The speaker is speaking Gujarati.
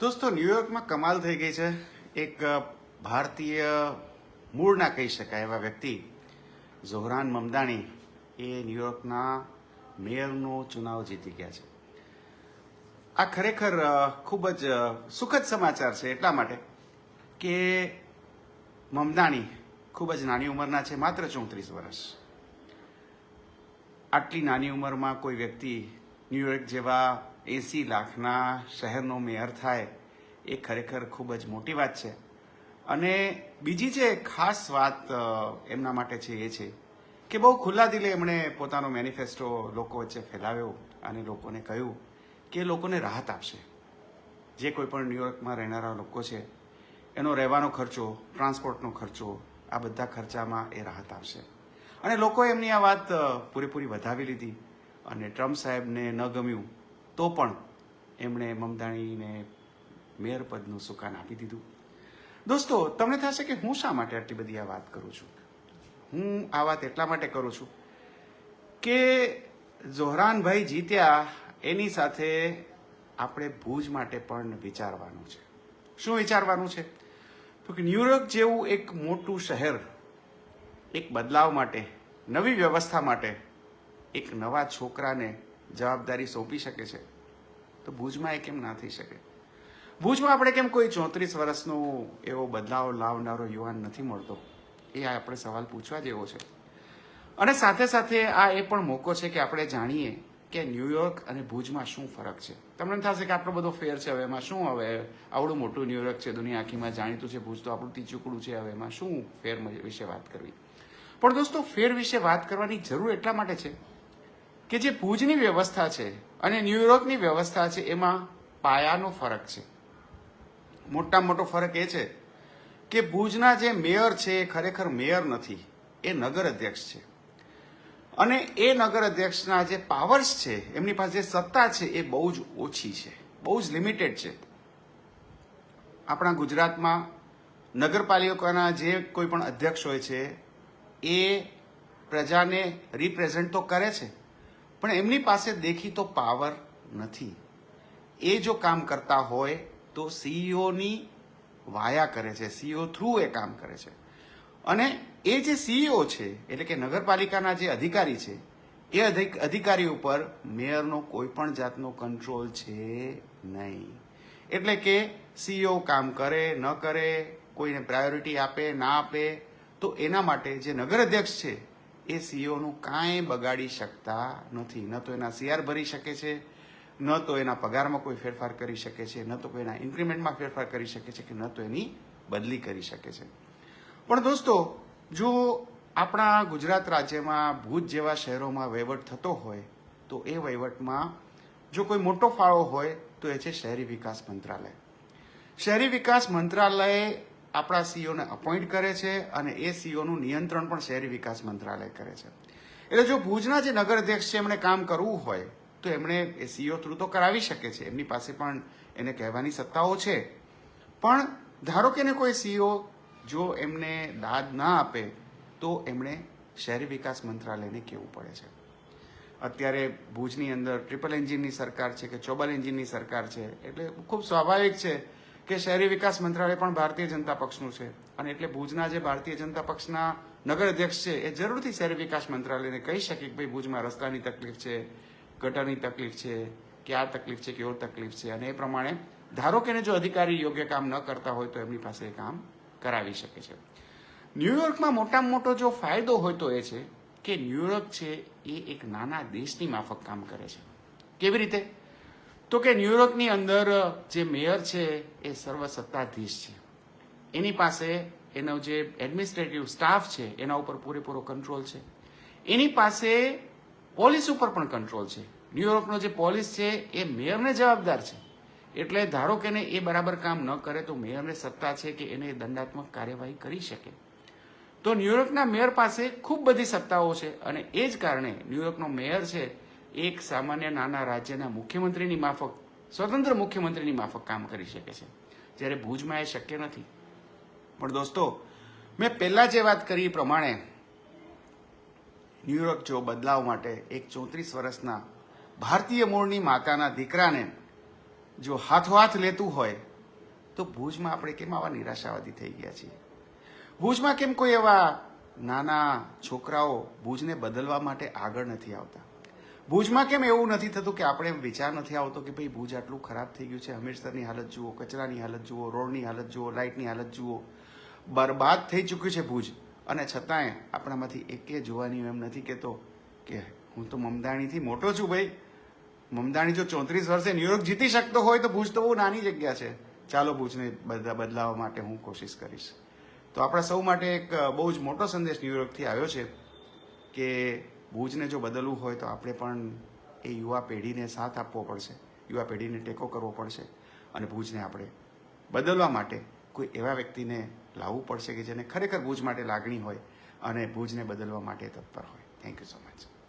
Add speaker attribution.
Speaker 1: દોસ્તો, ન્યુયોર્કમાં કમાલ થઈ ગઈ છે. એક ભારતીય મૂળના કહી શકાય એવા વ્યક્તિ, ઝોહરાન મમદાણી, એ ન્યુયોર્કના મેયરનો ચુનાવ જીતી ગયા છે. આ ખરેખર ખૂબ જ સુખદ સમાચાર છે એટલા માટે કે મમદાણી ખૂબ જ નાની ઉંમરના છે, માત્ર ચોત્રીસ વર્ષ. આટલી નાની ઉંમરમાં કોઈ વ્યક્તિ ન્યુયોર્ક જેવા એસી લાખના શહેરનો મેયર થાય, એ ખરેખર ખૂબ જ મોટી વાત છે. અને બીજી જે ખાસ વાત એમના માટે છે એ છે કે બહુ ખુલ્લા દિલે એમણે પોતાનો મેનિફેસ્ટો લોકો વચ્ચે ફેલાવ્યો અને લોકોને કહ્યું કે લોકોને રાહત આપશે. જે કોઈ પણ ન્યુયોર્કમાં રહેનારા લોકો છે, એનો રહેવાનો ખર્ચો ટ્રાન્સપોર્ટનો ખર્ચો, આ બધા ખર્ચામાં એ રાહત આપશે. અને લોકોએ એમની આ વાત પૂરેપૂરી વધાવી લીધી. અને ટ્રમ્પ સાહેબને ન ગમ્યું તો પણ એમણે મમદાણીને મેયર પદનું સુકાન આપી દીધું. દોસ્તો, તમને થશે કે હું શા માટે આટલી બધી આ વાત કરું છું? હું આ વાત એટલા માટે કરું છું કે ઝોહરાનભાઈ જીત્યા એની સાથે આપણે ભુજ માટે પણ વિચારવાનું છે. શું વિચારવાનું છે? તો કે ન્યુયોર્ક જેવું એક મોટું શહેર, એક બદલાવ માટે, નવી વ્યવસ્થા માટે એક નવા છોકરાને જવાબદારી સોંપી શકે છે. તો ભુજમાં એ કેમ ના થઈ શકે? ભુજમાં આપણે કેમ કોઈ ચોત્રીસ વર્ષનો એવો બદલાવ લાવનારો યુવાન નથી મળતો? એ આપણે સવાલ પૂછવા જેવો છે. અને સાથે સાથે આ એ પણ મોકો છે કે આપણે જાણીએ કે ન્યુયોર્ક અને ભુજમાં શું ફરક છે. તમને થશે કે આટલો બધો ફેર છે હવે એમાં શું હવે? આવડું મોટું ન્યુયોર્ક છે, દુનિયા આખીમાં જાણીતું છે, ભુજ તો આપણું તીચુકડું છે હવે એમાં શું ફેર વિશે વાત કરવી? પણ દોસ્તો, ફેર વિશે વાત કરવાની જરૂર એટલા માટે છે કે જે ભુજની વ્યવસ્થા છે અને ન્યુયોર્કની વ્યવસ્થા છે, એમાં પાયાનો ફરક છે. મોટા મોટો ફરક એ છે કે ભુજના જે મેયર છે, એ ખરેખર મેયર નથી. એ નગર અધ્યક્ષ છે. અને એ નગર અધ્યક્ષના જે પાવર્સ છે, એમની પાસે જે સત્તા છે, એ બહુ જ ઓછી છે. બહુ જ લિમિટેડ છે. આપણા ગુજરાતમાં નગરપાલિકાના જે કોઈ પણ અધ્યક્ષ હોય છે, એ પ્રજાને રિપ્રેઝેન્ટ તો કરે છે. પણ એમની પાસે દેખીતો પાવર નથી. એ જો કામ કરતા હોય તો સીઈઓની વાયા કરે છે, સીઈઓ થ્રુ એ કામ કરે છે. અને એ જે સીઈઓ છે, એટલે કે નગરપાલિકાના જે અધિકારી છે, એ અધિક, અધિકારી ઉપર મેયરનો કોઈ પણ જાતનો કંટ્રોલ છે નહીં. એટલે કે સીઈઓ કામ કરે, ન કરે, કોઈને પ્રાયોરિટી આપે, ના આપે, તો એના માટે જે નગર અધ્યક્ષ છે એ સીઓનું કાંઈ બગાડી શકતા નથી. ન તો એના સીઆર ભરી શકે છે, ન તો એના પગારમાં કોઈ ફેરફાર કરી શકે છે, ન તો કોઈ એના ઇન્ક્રીમેન્ટમાં ફેરફાર કરી શકે છે કે ન તો એની બદલી કરી શકે છે. પણ દોસ્તો, જો આપણા ગુજરાત રાજ્યમાં ભુજ જેવા શહેરોમાં વહીવટ થતો હોય, તો એ વહીવટમાં જો કોઈ મોટો ફાળો હોય, તો એ છે શહેરી વિકાસ મંત્રાલય. શહેરી વિકાસ મંત્રાલય આપણા સીઓને અપોઇન્ટ કરે છે અને એ સીઓનું નિયંત્રણ પણ શહેરી વિકાસ મંત્રાલય કરે છે. એટલે જો ભુજના જે નગર અધ્યક્ષ છે, એમણે કામ કરવું હોય, તો એમણે એ સીઓ થ્રુ તો કરાવી શકે છે. એમની પાસે પણ એને કહેવાની સત્તાઓ છે. પણ ધારો કે એને કોઈ સીઓ જો એમને દાદ ના આપે, તો એમણે શહેરી વિકાસ મંત્રાલયને કહેવું પડે છે. અત્યારે ભુજની અંદર ટ્રિપલ એન્જિનની સરકાર છે કે ચોબલ એન્જિનની સરકાર છે, એટલે ખૂબ સ્વાભાવિક છે કે શહેરી વિકાસ મંત્રાલય પણ ભારતીય જનતા પક્ષનું છે. અને એટલે ભુજના જે ભારતીય જનતા પક્ષના નગર અધ્યક્ષ છે, એ જરૂરથી શહેરી વિકાસ મંત્રાલયને કહી શકે કે ભાઈ ભુજમાં રસ્તાની તકલીફ છે, ગટરની તકલીફ છે, કે આ તકલીફ છે, કે એવો તકલીફ છે. અને એ પ્રમાણે ધારો કે જો અધિકારી યોગ્ય કામ ન કરતા હોય તો એમની પાસે એ કામ કરાવી શકે છે. ન્યુયોર્કમાં મોટામાં મોટો જો ફાયદો હોય તો એ છે કે ન્યુયોર્ક છે એ એક નાના દેશની માફક કામ કરે છે. કેવી રીતે? તો કે ન્યુયોર્કની અંદર જે મેયર છે, એ સર્વસત્તાધીશ છે. એની પાસે એનો જે એડમિનિસ્ટ્રેટિવ સ્ટાફ છે, એના ઉપર પૂરેપૂરો કંટ્રોલ છે. એની પાસે પોલીસ ઉપર પણ કંટ્રોલ છે. ન્યુયોર્કનો જે પોલીસ છે, એ મેયરને જવાબદાર છે. એટલે ધારો કે એને એ બરાબર કામ ન કરે, તો મેયરને સત્તા છે કે એને દંડાત્મક કાર્યવાહી કરી શકે. તો ન્યુયોર્કના મેયર પાસે ખૂબ બધી સત્તાઓ છે અને એ જ કારણે ન્યુયોર્કનો મેયર છે એક સામાન્ય નાના રાજ્યના મુખ્યમંત્રીની માફક, સ્વતંત્ર મુખ્યમંત્રીની માફક કામ કરી શકે છે. જ્યારે ભુજમાં એ શક્ય નથી. પણ દોસ્તો, મેં પહેલા જે વાત કરી પ્રમાણે ન્યુયોર્ક જો બદલાવ માટે એક ચોત્રીસ વર્ષના ભારતીય મૂળની માતાના દીકરાને જો હાથોહાથ લેતું હોય, તો ભુજમાં આપણે કેમ આવા નિરાશાવાદી થઈ ગયા છીએ? ભુજમાં કેમ કોઈ એવા નાના છોકરાઓ ભુજને બદલવા માટે આગળ નથી આવતા? ભુજમાં કેમ એવું નથી થતું કે આપણે વિચાર નથી આવતો કે ભાઈ ભુજ આટલું ખરાબ થઈ ગયું છે? હમીરસરની હાલત જુઓ, કચરાની હાલત જુઓ, રોડની હાલત જુઓ, લાઇટની હાલત જુઓ. બરબાદ થઈ ચૂક્યું છે ભુજ. અને છતાંય આપણામાંથી એકે જોવાની એમ નથી કહેતો કે હું તો મમદાણીથી મોટો છું ભાઈ. મમદાણી જો ચોત્રીસ વર્ષે ન્યુયોર્ક જીતી શકતો હોય તો ભુજ તો બહુ નાની જગ્યા છે. ચાલો ભુજને બધા બદલાવવા માટે હું કોશિશ કરીશ. તો આપણા સૌ માટે એક બહુ જ મોટો સંદેશ ન્યુયોર્કથી આવ્યો છે કે ભુજને જો બદલવું હોય તો આપણે પણ એ યુવા પેઢીને સાથ આપવો પડશે. યુવા પેઢીને ટેકો કરવો પડશે અને ભુજને આપણે બદલવા માટે કોઈ એવા વ્યક્તિને લાવવું પડશે કે જેને ખરેખર ભુજ માટે લાગણી હોય અને ભુજને બદલવા માટે તત્પર હોય. Thank you so much